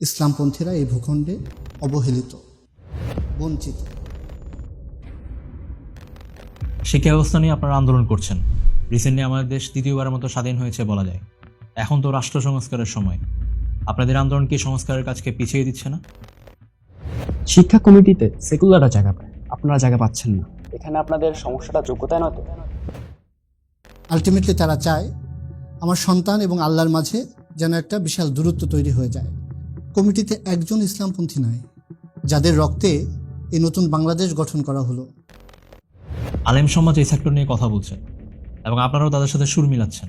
ইসলামপন্থীরা এই ভূখণ্ডে অবহেলিত বঞ্চিত। শিক্ষা ব্যবস্থা নিয়ে আপনারা আন্দোলন করছেন। রিসেন্টলি আমাদের দেশ দ্বিতীয়বারের মতো স্বাধীন হয়েছে বলা যায়। এখন তো রাষ্ট্র সংস্কারের সময়। আপনাদের আন্দোলন কি সংস্কারের কাজকে পিছিয়ে দিচ্ছে না? শিক্ষা কমিটিতে সেকুলাররা জায়গা পায়। আপনারা জায়গা পাচ্ছেন না। এখানে আপনাদের সমস্যাটা যোগ্যতায় নয় তো? আলটিমেটলি তারা চায় আমার সন্তান এবং আল্লাহর মাঝে যেন একটা বিশাল দূরত্ব তৈরি হয়ে যায়। কমিটিতে একজন ইসলামপন্থী নাই যাদের রক্তে এই নতুন বাংলাদেশ গঠন করা হলো। আলেম সমাজ এই সেক্টর নিয়ে কথা বলছেন এবং আপনারাও তাদের সাথে সুর মিলাচ্ছেন।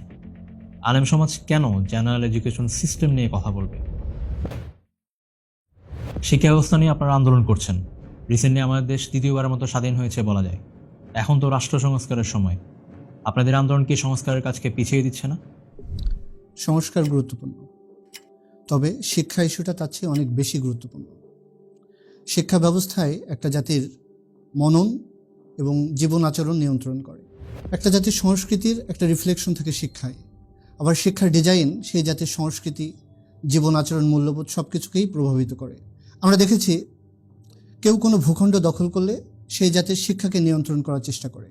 আলেম সমাজ কেন জেনারেল এডুকেশন সিস্টেম নিয়ে কথা বলবে? শিক্ষা ব্যবস্থা নিয়ে আপনারা আন্দোলন করছেন। রিসেন্টলি আমাদের দেশ দ্বিতীয়বারের মতো স্বাধীন হয়েছে বলা যায়। এখন তো রাষ্ট্র সংস্কারের সময়। আপনাদের আন্দোলন কি সংস্কারের কাজকে পিছিয়ে দিচ্ছে না? সংস্কার গুরুত্বপূর্ণ। তবে শিক্ষা ইস্যুটা তার চেয়ে অনেক বেশি গুরুত্বপূর্ণ। শিক্ষা ব্যবস্থায় একটা জাতির মনন এবং জীবন আচরণ নিয়ন্ত্রণ করে। একটা জাতির সংস্কৃতির একটা রিফ্লেকশন থাকে শিক্ষায়। আবার শিক্ষার ডিজাইন সেই জাতির সংস্কৃতি, জীবন আচরণ, মূল্যবোধ সব কিছুকেই প্রভাবিত করে। আমরা দেখেছি কেউ কোনো ভূখণ্ড দখল করলে সেই জাতির শিক্ষাকে নিয়ন্ত্রণ করার চেষ্টা করে।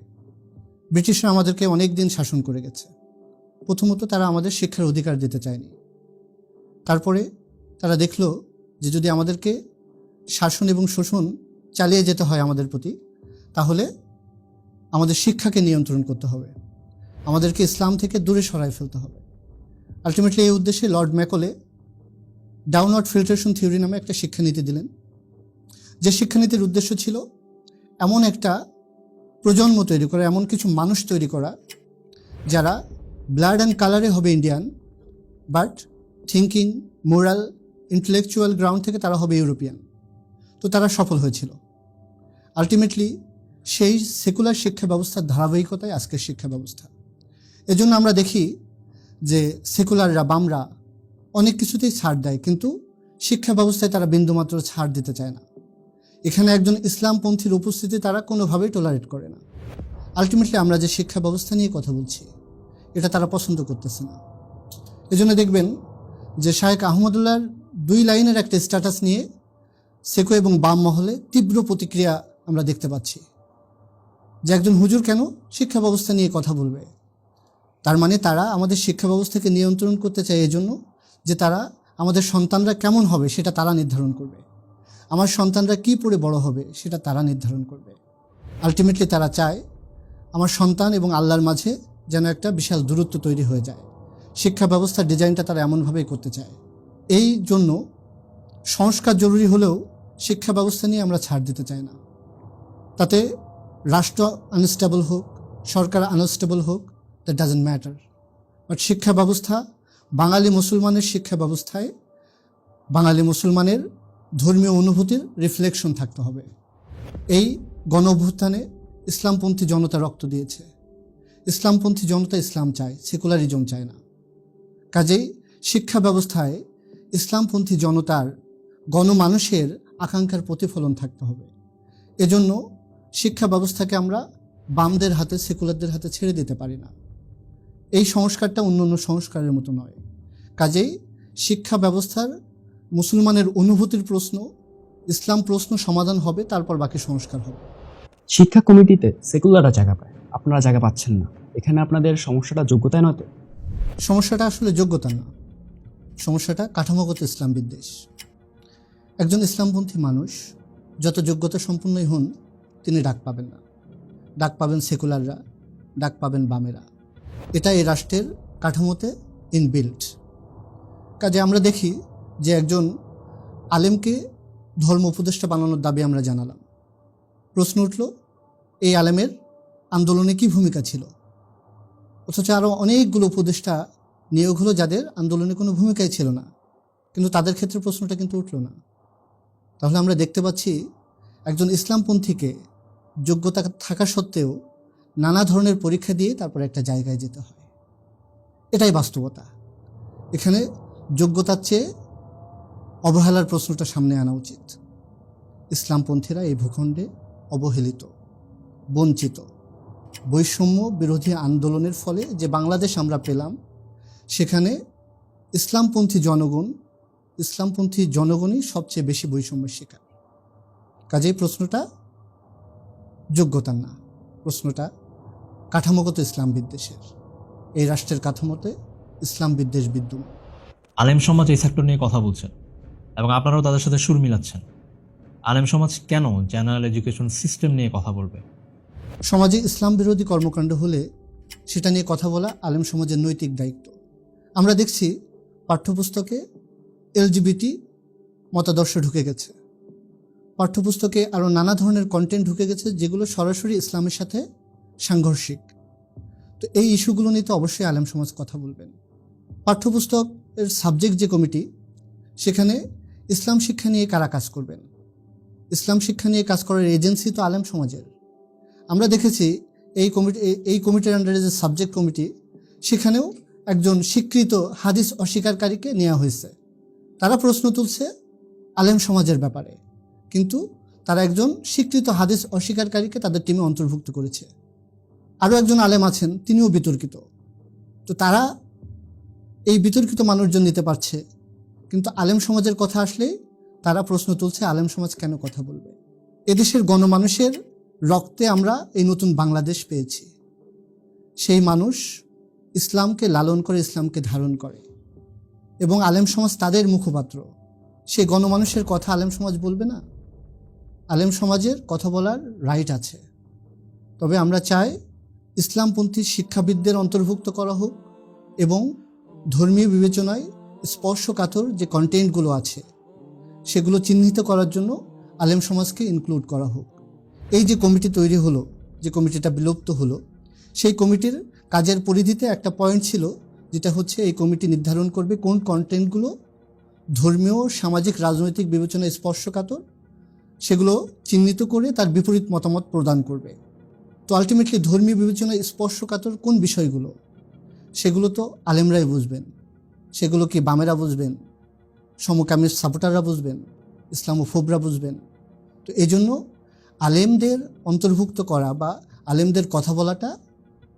ব্রিটিশরা আমাদেরকে অনেক দিন শাসন করে গেছে। প্রথমত তারা আমাদের শিক্ষার অধিকার দিতে চায়নি। তারপরে তারা দেখল যে যদি আমাদেরকে শাসন এবং শোষণ চালিয়ে যেতে হয় আমাদের প্রতি, তাহলে আমাদের শিক্ষাকে নিয়ন্ত্রণ করতে হবে। আমাদেরকে ইসলাম থেকে দূরে সরাই ফেলতে হবে। আলটিমেটলি এই উদ্দেশ্যে lord Macaulay downward filtration theory নামে একটা শিক্ষানীতি দিলেন। যে শিক্ষানীতির উদ্দেশ্য ছিল এমন একটা প্রজন্ম তৈরি করা, এমন কিছু মানুষ তৈরি করা যারা ব্লাড অ্যান্ড কালারে হবে Indian but thinking moral intellectual ground থেকে তারা হবে ইউরোপিয়ান তো তারা সফল হয়েছিল। আলটিমেটলি সেই সেকুলার শিক্ষা ব্যবস্থার ধারাবাহিকতায় আজকের শিক্ষা ব্যবস্থা। এজন্য আমরা দেখি যে সেকুলাররা বামরা অনেক কিছুতেই ছাড় দেয়, কিন্তু শিক্ষা ব্যবস্থায় তারা বিন্দুমাত্র ছাড় দিতে চায় না। এখানে একজন ইসলামপন্থীর উপস্থিতি তারা কোনোভাবেই টলারেট করে না। আলটিমেটলি আমরা যে শিক্ষা ব্যবস্থা নিয়ে কথা বলছি, এটা তারা পছন্দ করতেছে না। এজন্য দেখবেন যে শায়েক আহমদুল্লাহর দুই লাইনের একটা স্ট্যাটাস নিয়ে সেকো এবং বাম মহলে তীব্র প্রতিক্রিয়া আমরা দেখতে পাচ্ছি। যে একজন হুজুর কেন শিক্ষা ব্যবস্থা নিয়ে কথা বলবে? তার মানে তারা আমাদের শিক্ষা ব্যবস্থাকে নিয়ন্ত্রণ করতে চায় এজন্য যে তারা আমাদের সন্তানরা কেমন হবে সেটা তারা নির্ধারণ করবে। আমার সন্তানরা কি পড়ে বড় হবে সেটা তারা নির্ধারণ করবে। আলটিমেটলি তারা চায় আমার সন্তান এবং আল্লাহর মাঝে যেন একটা বিশাল দূরত্ব তৈরি হয়ে যায়। শিক্ষা ব্যবস্থার ডিজাইনটা তারা এমনভাবেই করতে চায়। এই জন্য সংস্কার জরুরি হলেও শিক্ষা ব্যবস্থা নিয়ে আমরা ছাড় দিতে চাই না। তাতে রাষ্ট্র আনস্টেবল হোক, সরকার আনস্টেবল হোক দ্যাট ডাজেন্ট ম্যাটার বাট শিক্ষা ব্যবস্থা বাঙালি মুসলমানের শিক্ষা ব্যবস্থায় বাঙালি মুসলমানের ধর্মীয় অনুভূতির রিফ্লেকশন থাকতে হবে। এই গণ অভ্যুত্থানে ইসলামপন্থী জনতা রক্ত দিয়েছে। ইসলামপন্থী জনতা ইসলাম চায় সেকুলারিজম চায় না। কাজেই শিক্ষা ব্যবস্থায় ইসলামপন্থী জনতার গণমানুষের আকাঙ্ক্ষার প্রতিফলন থাকতে হবে। এজন্য শিক্ষা ব্যবস্থাকে আমরা বামদের হাতে, সেকুলারদের হাতে ছেড়ে দিতে পারি না। এই সংস্কারটা অন্য অন্য সংস্কারের মতো নয়। কাজেই শিক্ষা ব্যবস্থার মুসলমানের অনুভূতির প্রশ্ন, ইসলাম প্রশ্ন সমাধান হবে, তারপর বাকি সংস্কার হবে। শিক্ষা কমিটিতে সেকুলাররা জায়গা পায়। আপনারা জায়গা পাচ্ছেন না। এখানে আপনাদের সমস্যাটা যোগ্যতায় নয় তো? সমস্যাটা আসলে যোগ্যতা না। সমস্যাটা কাঠামোগত ইসলাম বিদ্বেষ। একজন ইসলামপন্থী মানুষ যত যোগ্যতা সম্পন্নই হন, তিনি ডাক পাবেন না। ডাক পাবেন সেকুলাররা, ডাক পাবেন বামেরা। এটা এই রাষ্ট্রের কাঠামোতে ইনবিল্ট কাজে আমরা দেখি যে একজন আলেমকে ধর্ম উপদেষ্টা বানানোর দাবি আমরা জানালাম। প্রশ্ন উঠল, এই আলেমের আন্দোলনে কি ভূমিকা ছিল? অথচ আরও অনেকগুলো উপদেষ্টা নিয়োগ হলো যাদের আন্দোলনে কোনো ভূমিকাই ছিল না। কিন্তু তাদের ক্ষেত্রে প্রশ্নটা কিন্তু উঠল না। তাহলে আমরা দেখতে পাচ্ছি একজন ইসলামপন্থীকে যোগ্যতা থাকা সত্ত্বেও নানা ধরনের পরীক্ষা দিয়ে তারপরে একটা জায়গায় যেতে হয়। এটাই বাস্তবতা। এখানে যোগ্যতার চেয়ে অবহেলার প্রশ্নটা সামনে আনা উচিত। ইসলামপন্থীরা এই ভূখণ্ডে অবহেলিত, বঞ্চিত। বৈষম্য বিরোধী আন্দোলনের ফলে যে বাংলাদেশ আমরা পেলাম, সেখানে ইসলামপন্থী জনগণ, ইসলামপন্থী জনগণই সবচেয়ে বেশি বৈষম্যের শিকার। কাজেই প্রশ্নটা যোগ্যতার না, প্রশ্নটা কাঠামোগত ইসলাম বিদ্বেষের। এই রাষ্ট্রের কাঠামোতে ইসলাম বিদ্বেষ বিদ্যমান। আলেম সমাজ এই সেক্টর নিয়ে কথা বলছেন এবং আপনারাও তাদের সাথে সুর মিলাচ্ছেন। আলেম সমাজ কেন জেনারেল এডুকেশন সিস্টেম নিয়ে কথা বলবে? সমাজে ইসলাম বিরোধী কর্মকাণ্ড হলে সেটা নিয়ে কথা বলা আলেম সমাজের নৈতিক দায়িত্ব। আমরা দেখছি পাঠ্যপুস্তকে এলজিবিটি মতাদর্শ ঢুকে গেছে। পাঠ্যপুস্তকে আরও নানা ধরনের কন্টেন্ট ঢুকে গেছে যেগুলো সরাসরি ইসলামের সাথে সাংঘর্ষিক। তো এই ইস্যুগুলো নিয়ে তো অবশ্যই আলেম সমাজ কথা বলবেন। পাঠ্যপুস্তকের সাবজেক্ট যে কমিটি সেখানে ইসলাম শিক্ষা নিয়ে কারা কাজ করবেন? ইসলাম শিক্ষা নিয়ে কাজ করার এজেন্সি তো আলেম সমাজের। আমরা দেখেছি এই কমিটি এই- কমিটির আন্ডারে যে সাবজেক্ট কমিটি সেখানেও একজন স্বীকৃত হাদিস অস্বীকারীকে নেওয়া হয়েছে। তারা প্রশ্ন তুলছে আলেম সমাজের ব্যাপারে, কিন্তু তারা একজন স্বীকৃত হাদিস অস্বীকারীকে তাদের টিমে অন্তর্ভুক্ত করেছে। আরও একজন আলেম আছেন, তিনিও বিতর্কিত। তো তারা এই বিতর্কিত মানুষজন নিতে পারছে, কিন্তু আলেম সমাজের কথা আসলেই তারা প্রশ্ন তুলছে আলেম সমাজ কেন কথা বলবে? এদেশের গণমানুষের রক্তে আমরা এই নতুন বাংলাদেশ পেয়েছি। সেই মানুষ ইসলামকে লালন করে, ইসলামকে ধারণ করে এবং আলেম সমাজ তাদের মুখপাত্র। সে গণমানুষের কথা আলেম সমাজ বলবে না। আলেম সমাজের কথা বলার রাইট আছে। তবে আমরা চাই ইসলামপন্থী শিক্ষাবিদদের অন্তর্ভুক্ত করা হোক এবং ধর্মীয় বিবেচনায় স্পর্শকাতর যে কন্টেন্টগুলো আছে, সেগুলো চিহ্নিত করার জন্য আলেম সমাজকে ইনক্লুড করা হোক। এই যে কমিটি তৈরি হলো, যে কমিটিটা বিলুপ্ত হলো, সেই কমিটির কাজের পরিধিতে একটা পয়েন্ট ছিল, যেটা হচ্ছে এই কমিটি নির্ধারণ করবে কোন কন্টেন্টগুলো ধর্মীয়, সামাজিক, রাজনৈতিক বিবেচনায় স্পর্শকাতর, সেগুলো চিহ্নিত করে তার বিপরীত মতামত প্রদান করবে। তো আলটিমেটলি ধর্মীয় বিবেচনায় স্পর্শকাতর কোন বিষয়গুলো? সেগুলো তো আলেমরাই বুঝবেন। সেগুলো কি বামেরা বুঝবেন? সমকামী সাপোর্টাররা বুঝবেন? ইসলাম ইসলামোফোবরা বুঝবেন? তো এই জন্য আলেমদের অন্তর্ভুক্ত করা বা আলেমদের কথা বলাটা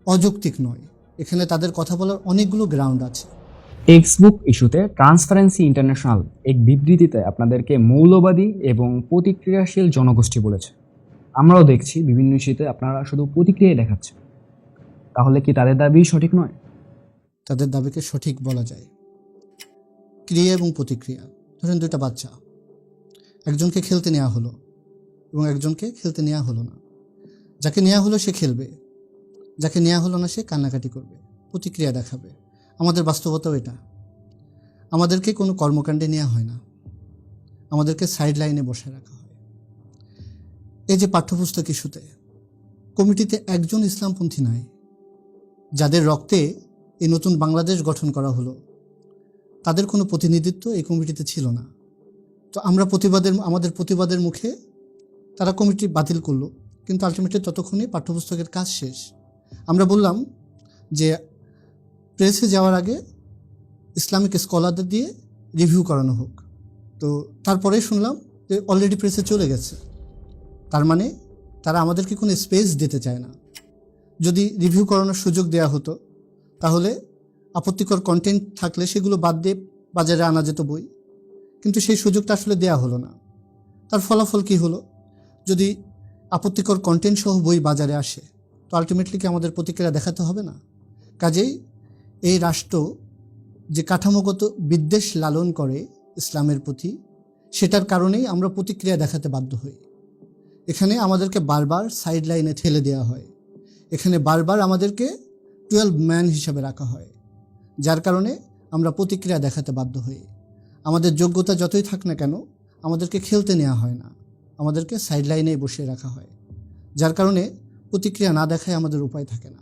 অযৌক্তিক নয়। এখানে তাদের কথা বলার অনেকগুলো গ্রাউন্ড আছে। টেক্সটবুক ইস্যুতে ট্রান্সপারেন্সি ইন্টারন্যাশনাল এক বিবৃতিতে আপনাদেরকে মৌলবাদী এবং প্রতিক্রিয়াশীল জনগোষ্ঠী বলেছে। আমরাও দেখছি বিভিন্ন ইস্যুতে আপনারা শুধু প্রতিক্রিয়াই দেখাচ্ছেন তাহলে কি তাদের দাবি সঠিক নয়? তাদের দাবিকে সঠিক বলা যায়। ক্রিয়া এবং প্রতিক্রিয়া। ধরেন দুইটা বাচ্চা। একজনকে খেলতে নেওয়া হলো। এবং একজনকে খেলতে নেওয়া হলো না। যাকে নেওয়া হলো সে খেলবে। যাকে নেওয়া হলো না সে কান্নাকাটি করবে, প্রতিক্রিয়া দেখাবে। আমাদের বাস্তবতাও এটা। আমাদেরকে কোনো কর্মকাণ্ডে নেওয়া হয় না। আমাদেরকে সাইড লাইনে বসে রাখা হয়। এই যে পাঠ্যপুস্তক ইস্যুতে, কমিটিতে একজন ইসলামপন্থী নাই, যাদের রক্তে এই নতুন বাংলাদেশ গঠন করা হলো, তাদের কোনো প্রতিনিধিত্ব এই কমিটিতে ছিল না। তো আমরা প্রতিবাদের, আমাদের প্রতিবাদের মুখে তারা কমিটি বাতিল করল, কিন্তু আলটিমেটলি ততক্ষণে পাঠ্যপুস্তকের কাজ শেষ। আমরা বললাম যে প্রেসে যাওয়ার আগে ইসলামিক স্কলারদের দিয়ে রিভিউ করানো হোক। তো তারপরেই শুনলাম যে অলরেডি প্রেসে চলে গেছে। তার মানে তারা আমাদেরকে কোনো স্পেস দিতে চায় না। যদি রিভিউ করানোর সুযোগ দেওয়া হতো, তাহলে আপত্তিকর কন্টেন্ট থাকলে সেগুলো বাদ দিয়ে বাজারে আনা যেত বই। কিন্তু সেই সুযোগটা আসলে দেয়া হলো না। তার ফলাফল কি হলো? যদি আপত্তিকর কন্টেন্ট সহ বই বাজারে আসে, তো আলটিমেটলি কি আমাদের প্রতিক্রিয়া দেখাতে হবে না? কাজেই এই রাষ্ট্র যে কাঠামোগত বিদ্বেষ লালন করে ইসলামের প্রতি, সেটার কারণেই আমরা প্রতিক্রিয়া দেখাতে বাধ্য হই। এখানে আমাদেরকে বারবার সাইড লাইনে ঠেলে দেওয়া হয়। এখানে বারবার আমাদেরকে টুয়েলভ ম্যান হিসাবে রাখা হয়, যার কারণে আমরা প্রতিক্রিয়া দেখাতে বাধ্য হই। আমাদের যোগ্যতা যতই থাক না কেন, আমাদেরকে খেলতে নেওয়া হয় না। আমাদেরকে সাইড লাইনে বসিয়ে রাখা হয়, যার কারণে প্রতিক্রিয়া না দেখায় আমাদের উপায় থাকে না।